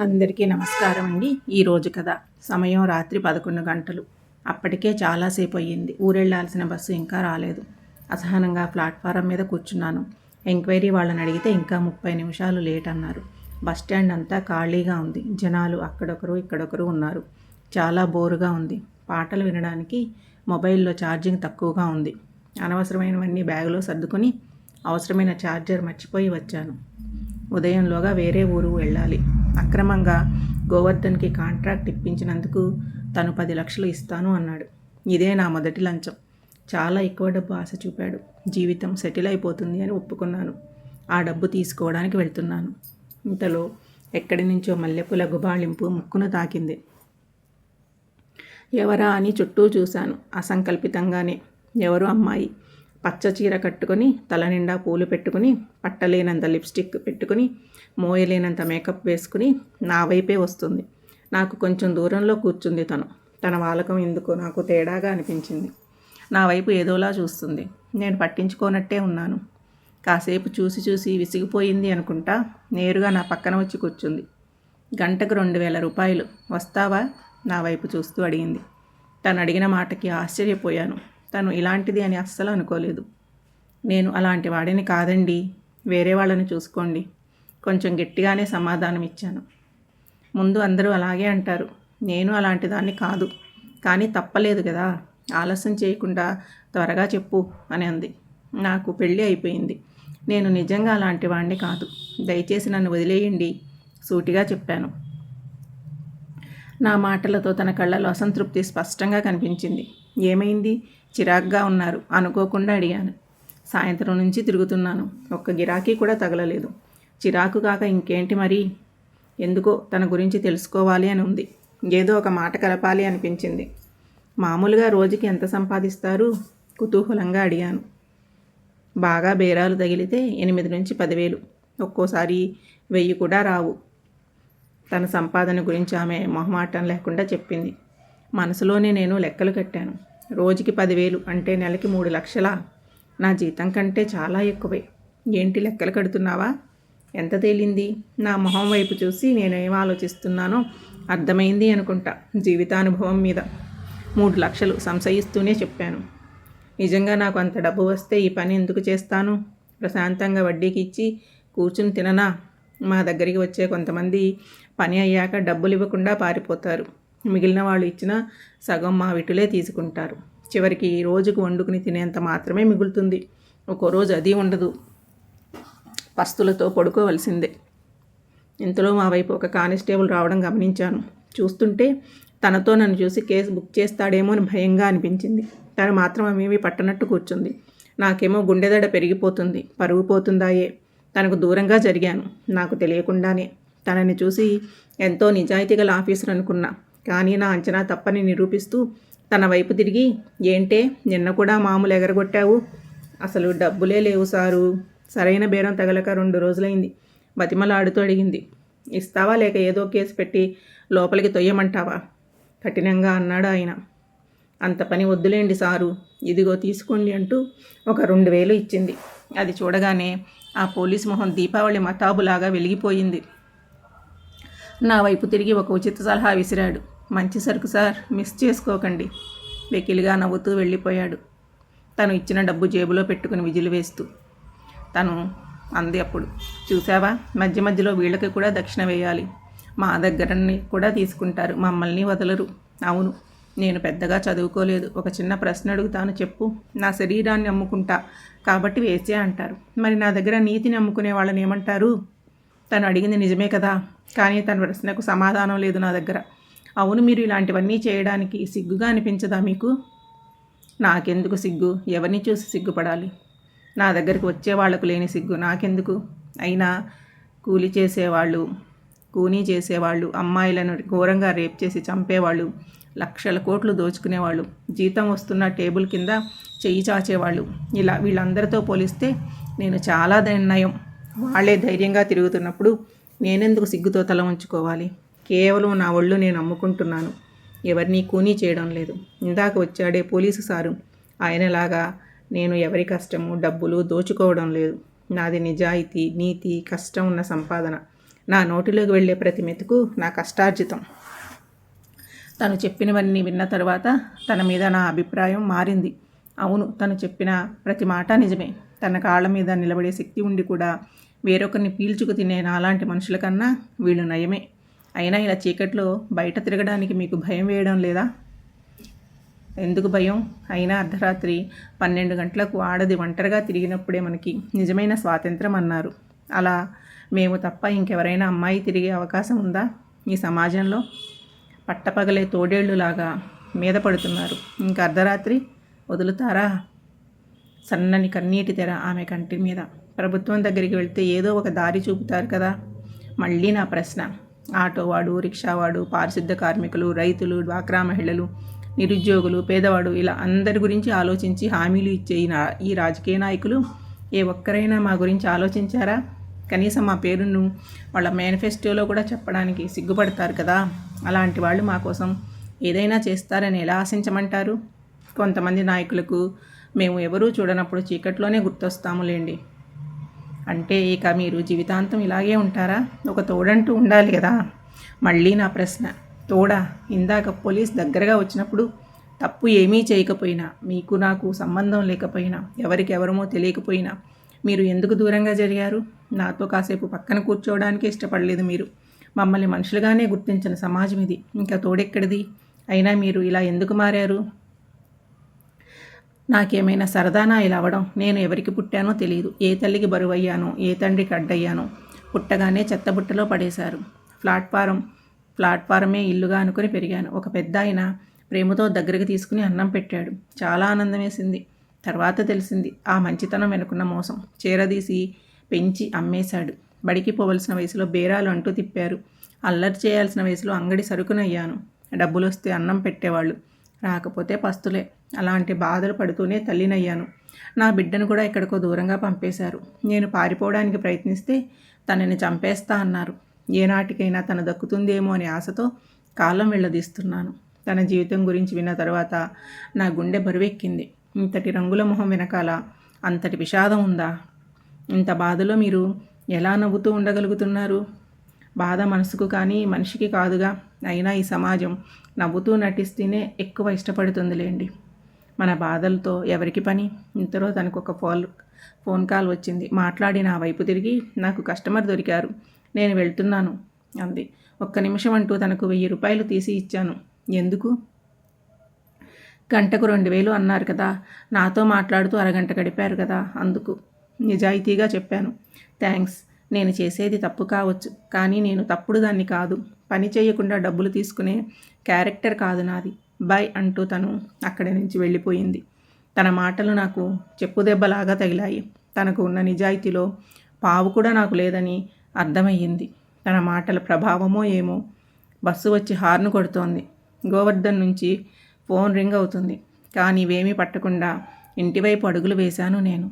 అందరికీ నమస్కారం అండి. ఈరోజు కథ సమయం రాత్రి పదకొండు గంటలు. అప్పటికే చాలాసేపు అయ్యింది. ఊరెళ్ళాల్సిన బస్సు ఇంకా రాలేదు. అసహనంగా ప్లాట్ఫారం మీద కూర్చున్నాను. ఎంక్వైరీ వాళ్ళని అడిగితే ఇంకా ముప్పై నిమిషాలు లేట్ అన్నారు. బస్ స్టాండ్ అంతా ఖాళీగా ఉంది. జనాలు అక్కడొకరు ఇక్కడొకరు ఉన్నారు. చాలా బోరుగా ఉంది. పాటలు వినడానికి మొబైల్లో ఛార్జింగ్ తక్కువగా ఉంది. అనవసరమైనవన్నీ బ్యాగులో సర్దుకొని అవసరమైన ఛార్జర్ మర్చిపోయి వచ్చాను. ఉదయంలోగా వేరే ఊరు వెళ్ళాలి. అక్రమంగా గోవర్ధన్కి కాంట్రాక్ట్ ఇప్పించినందుకు తను పది లక్షలు ఇస్తాను అన్నాడు. ఇదే నా మొదటి లంచం. చాలా ఎక్కువ డబ్బు ఆశ చూపాడు. జీవితం సెటిల్ అయిపోతుంది అని ఒప్పుకున్నాను. ఆ డబ్బు తీసుకోవడానికి వెళ్తున్నాను. ఇంతలో ఎక్కడి నుంచో మల్లెపూల గుబాళింపు ముక్కును తాకింది. ఎవరా అని చుట్టూ చూశాను. అసంకల్పితంగానే. ఎవరు అమ్మాయి? పచ్చ చీర కట్టుకొని తల నిండా పూలు పెట్టుకుని పట్టలేనంత లిప్స్టిక్ పెట్టుకుని మోయలేనంత మేకప్ వేసుకుని నా వైపే వస్తుంది. నాకు కొంచెం దూరంలో కూర్చుంది తను. తన వాలకం ఎందుకో నాకు తేడాగా అనిపించింది. నా వైపు ఏదోలా చూస్తుంది. నేను పట్టించుకోనట్టే ఉన్నాను. కాసేపు చూసి చూసి విసిగిపోయింది అనుకుంటా నేరుగా నా పక్కన వచ్చి కూర్చుంది. గంటకు రెండు వేల రూపాయలు. వస్తావా? నా వైపు చూస్తూ అడిగింది. తను అడిగిన మాటకి ఆశ్చర్యపోయాను. తను ఇలాంటిది అని అస్సలు అనుకోలేదు. నేను అలాంటి వాడిని కాదండి. వేరే వాళ్ళని చూసుకోండి. కొంచెం గట్టిగానే సమాధానం ఇచ్చాను. ముందు అందరూ అలాగే అంటారు. నేను అలాంటి దాన్ని కాదు. కానీ తప్పలేదు కదా. ఆలస్యం చేయకుండా త్వరగా చెప్పు అని అంది. నాకు పెళ్ళి అయిపోయింది. నేను నిజంగా అలాంటి వాడిని కాదు. దయచేసి నన్ను వదిలేయండి. సూటిగా చెప్పాను. నా మాటలతో తన కళ్ళలో అసంతృప్తి స్పష్టంగా కనిపించింది. ఏమైంది? చిరాగ్గా ఉన్నారు. అనుకోకుండా అడిగాను. సాయంత్రం నుంచి తిరుగుతున్నాను. ఒక్క గిరాకీ కూడా తగలలేదు. చిరాకు కాక ఇంకేంటి మరి? ఎందుకో తన గురించి తెలుసుకోవాలి అని ఉంది. ఏదో ఒక మాట కలపాలి అనిపించింది. మామూలుగా రోజుకి ఎంత సంపాదిస్తారు? కుతూహలంగా అడిగాను. బాగా బేరాలు తగిలితే ఎనిమిది నుంచి పదివేలు. ఒక్కోసారి వెయ్యి కూడా రావు. తన సంపాదన గురించి ఆమె మొహమాటం లేకుండా చెప్పింది. మనసులోనే నేను లెక్కలు కట్టాను. రోజుకి పదివేలు అంటే నెలకి మూడు లక్షల? నా జీతం కంటే చాలా ఎక్కువే. ఏంటి లెక్కలు కడుతున్నావా? ఎంత తేలింది? నా మొహం వైపు చూసి నేను ఆలోచిస్తున్నానో అర్థమైంది అనుకుంటా జీవితానుభవం మీద. మూడు లక్షలు సంశయిస్తూనే చెప్పాను. నిజంగా నాకు అంత డబ్బు వస్తే ఈ పని ఎందుకు చేస్తాను? ప్రశాంతంగా వడ్డీకి ఇచ్చి కూర్చుని తిననా? మా దగ్గరికి వచ్చే కొంతమంది పని అయ్యాక డబ్బులు ఇవ్వకుండా పారిపోతారు. మిగిలిన వాళ్ళు ఇచ్చిన సగం మా విటులే తీసుకుంటారు. చివరికి ఈ రోజుకు వండుకుని తినేంత మాత్రమే మిగులుతుంది. ఒక్కో రోజు అది ఉండదు. పస్తులతో పడుకోవలసిందే. ఇంతలో మా వైపు ఒక కానిస్టేబుల్ రావడం గమనించాను. చూస్తుంటే తనతో నన్ను చూసి కేసు బుక్ చేస్తాడేమో అని భయంగా అనిపించింది. తను మాత్రం మేమీ పట్టనట్టు కూర్చుంది. నాకేమో గుండెదడ పెరిగిపోతుంది. పరుగు పోతుందాయే. తనకు దూరంగా జరిగాను. నాకు తెలియకుండానే తనని చూసి ఎంతో నిజాయితీ గల ఆఫీసర్ అనుకున్నా. కానీ నా అంచనా తప్పని నిరూపిస్తూ తన వైపు తిరిగి ఏంటే నిన్న కూడా మామూలు ఎగరగొట్టావు. అసలు డబ్బులే లేవు సారు. సరైన బేరం తగలక రెండు రోజులైంది. బతిమలాడుతూ అడిగింది. ఇస్తావా లేక ఏదో కేసు పెట్టి లోపలికి తొయ్యమంటావా? కఠినంగా అన్నాడు ఆయన. అంత పని వద్దులేండి సారు. ఇదిగో తీసుకోండి అంటూ ఒక రెండు వేలు ఇచ్చింది. అది చూడగానే ఆ పోలీస్ మొహం దీపావళి మతాబులాగా వెలిగిపోయింది. నా వైపు తిరిగి ఒక ఉచిత సలహా విసిరాడు. మంచి సరుకు సార్ మిస్ చేసుకోకండి. వెకిలిగా నవ్వుతూ వెళ్ళిపోయాడు. తను ఇచ్చిన డబ్బు జేబులో పెట్టుకుని విజిలు వేస్తూ. తను అంది అప్పుడు చూసావా మధ్య మధ్యలో వీళ్ళకి కూడా దక్షిణ వేయాలి. మా దగ్గరని కూడా తీసుకుంటారు. మమ్మల్ని వదలరు. అవును నేను పెద్దగా చదువుకోలేదు. ఒక చిన్న ప్రశ్న అడుగుతాను చెప్పు. నా శరీరాన్ని అమ్ముకుంటా. కాబట్టి వేసే అంటారు. మరి నా దగ్గర నీతిని అమ్ముకునే వాళ్ళని ఏమంటారు? తను అడిగింది నిజమే కదా. కానీ తన ప్రశ్నకు సమాధానం లేదు నా దగ్గర. అవును మీరు ఇలాంటివన్నీ చేయడానికి సిగ్గుగా అనిపించదా మీకు? నాకెందుకు సిగ్గు? ఎవరిని చూసి సిగ్గుపడాలి? నా దగ్గరికి వచ్చే వాళ్ళకు లేని సిగ్గు నాకెందుకు? అయినా కూలి చేసేవాళ్ళు కూనీ చేసేవాళ్ళు అమ్మాయిలను ఘోరంగా రేప్ చేసి చంపేవాళ్ళు లక్షల కోట్లు దోచుకునేవాళ్ళు జీతం వస్తున్న టేబుల్ కింద చెయ్యి చాచేవాళ్ళు ఇలా వీళ్ళందరితో పోలిస్తే నేను చాలా నిర్ణయం. వాళ్ళే ధైర్యంగా తిరుగుతున్నప్పుడు నేనెందుకు సిగ్గుతో తల ఉంచుకోవాలి కేవలం నా ఒళ్ళు నేను అమ్ముకుంటున్నాను. ఎవరిని కూనీ చేయడం లేదు. ఇందాక వచ్చాడే పోలీసు సారు. ఆయనలాగా నేను ఎవరి కష్టము డబ్బులు దోచుకోవడం లేదు. నాది నిజాయితీ నీతి కష్టం ఉన్న సంపాదన. నా నోటిలోకి వెళ్ళే ప్రతి మెతుకు నా కష్టార్జితం. తను చెప్పినవన్నీ విన్న తర్వాత తన మీద నా అభిప్రాయం మారింది. అవును తను చెప్పిన ప్రతి మాట నిజమే. తన కాళ్ళ మీద నిలబడే శక్తి ఉండి కూడా వేరొకరిని పీల్చుకు తినే నాలాంటి మనుషుల కన్నా వీళ్ళు నయమే. అయినా ఇలా చీకట్లో బయట తిరగడానికి మీకు భయం వేయడం లేదా? ఎందుకు భయం? అయినా అర్ధరాత్రి పన్నెండు గంటలకు ఆడది ఒంటరిగా తిరిగినప్పుడే మనకి నిజమైన స్వాతంత్రం అన్నారు. అలా మేము తప్ప ఇంకెవరైనా అమ్మాయి తిరిగే అవకాశం ఉందా ఈ సమాజంలో? పట్టపగలే తోడేళ్ళులాగా మీద పడుతున్నారు. ఇంకా అర్ధరాత్రి వదులుతారా? సన్నని కన్నీటి తెర ఆమె కంటి మీద. ప్రభుత్వం దగ్గరికి వెళ్తే ఏదో ఒక దారి చూపుతారు కదా? మళ్ళీ నా ప్రశ్న. ఆటోవాడు రిక్షావాడు పారిశుద్ధ కార్మికులు రైతులు డ్వాక్రా మహిళలు నిరుద్యోగులు పేదవాడు ఇలా అందరి గురించి ఆలోచించి హామీలు ఇచ్చే ఈ రాజకీయ నాయకులు ఏ ఒక్కరైనా మా గురించి ఆలోచించారా? కనీసం మా పేరును వాళ్ళ మేనిఫెస్టోలో కూడా చెప్పడానికి సిగ్గుపడతారు కదా? అలాంటి వాళ్ళు మా కోసం ఏదైనా చేస్తారని ఎలా ఆశించమంటారు? కొంతమంది నాయకులకు మేము ఎవరూ చూడనప్పుడు చీకట్లోనే గుర్తొస్తాములేండి. అంటే ఇక మీరు జీవితాంతం ఇలాగే ఉంటారా? ఒక తోడంటూ ఉండాలి కదా. మళ్ళీ నా ప్రశ్న. తోడా ఇందాక పోలీస్ దగ్గరగా వచ్చినప్పుడు తప్పు ఏమీ చేయకపోయినా మీకు నాకు సంబంధం లేకపోయినా ఎవరికి ఎవరమో తెలియకపోయినా మీరు ఎందుకు దూరంగా జరిగారు? నాతో కాసేపు పక్కన కూర్చోవడానికి ఇష్టపడలేదు మీరు. మమ్మల్ని మనుషులుగానే గుర్తించిన సమాజం ఇది. ఇంకా తోడెక్కడిది? అయినా మీరు ఇలా ఎందుకు మారారు? నాకేమైనా సరదానా ఇలా అవ్వడం? నేను ఎవరికి పుట్టానో తెలియదు ఏ తల్లికి బరువయ్యానో? ఏ తండ్రికి అడ్డయ్యానో? పుట్టగానే చెత్తబుట్టలో పడేశారు. ప్లాట్ఫారం ప్లాట్ఫారమే ఇల్లుగా అనుకుని పెరిగాను. ఒక పెద్ద ఆయన ప్రేమతో దగ్గరికి తీసుకుని అన్నం పెట్టాడు. చాలా ఆనందం వేసింది తర్వాత తెలిసింది ఆ మంచితనం వెనుకున్న మోసం. చీరదీసి పెంచి అమ్మేశాడు. బడికి పోవలసిన వయసులో బేరాలు అంటూ తిప్పారు. అల్లరి చేయాల్సిన వయసులో అంగడి సరుకునయ్యాను. డబ్బులు వస్తే అన్నం పెట్టేవాళ్ళు. రాకపోతే పస్తులే. అలాంటి బాధలు పడుతూనే తల్లినయ్యాను. నా బిడ్డను కూడా ఎక్కడికో దూరంగా పంపేశారు. నేను పారిపోవడానికి ప్రయత్నిస్తే తనని చంపేస్తా అన్నారు. ఏనాటికైనా తన దక్కుతుందేమో అనే ఆశతో కాలం వెళ్ళదీస్తున్నాను. తన జీవితం గురించి విన్న తర్వాత నా గుండె బరువెక్కింది. ఇంతటి రంగుల మొహం వెనకాల అంతటి విషాదం ఉందా? ఇంత బాధలో మీరు ఎలా నవ్వుతూ ఉండగలుగుతున్నారు? బాధ మనసుకు కానీ మనిషికి కాదుగా. అయినా ఈ సమాజం నవ్వుతూ నటిస్తేనే ఎక్కువ ఇష్టపడుతుందిలేండి. మన బాధలతో ఎవరికి పని? ఇంతలో తనకు ఒక ఫోన్ ఫోన్ కాల్ వచ్చింది. మాట్లాడి నా వైపు తిరిగి నాకు కస్టమర్ దొరికారు. నేను వెళ్తున్నాను అంది. ఒక్క నిమిషం అంటూ తనకు వెయ్యి రూపాయలు తీసి ఇచ్చాను. ఎందుకు? గంటకు రెండు వేలు అన్నారు కదా. నాతో మాట్లాడుతూ అరగంట గడిపారు కదా అందుకు నిజాయితీగా చెప్పాను. థ్యాంక్స్. నేను చేసేది తప్పు కావచ్చు. కానీ నేను తప్పుడు దాన్ని కాదు. పని చేయకుండా డబ్బులు తీసుకునే క్యారెక్టర్ కాదు నాది. బాయ్ అంటూ తను అక్కడి నుంచి వెళ్ళిపోయింది. తన మాటలు నాకు చెప్పుదెబ్బలాగా తగిలాయి. తనకు ఉన్న నిజాయితీలో పావు కూడా నాకు లేదని అర్థమయ్యింది. తన మాటల ప్రభావమో ఏమో బస్సు వచ్చి హార్న్ కొడుతోంది. గోవర్ధన్ నుంచి ఫోన్ రింగ్ అవుతుంది. కానీ ఇవేమీ పట్టకుండా ఇంటివైపు అడుగులు వేశాను నేను.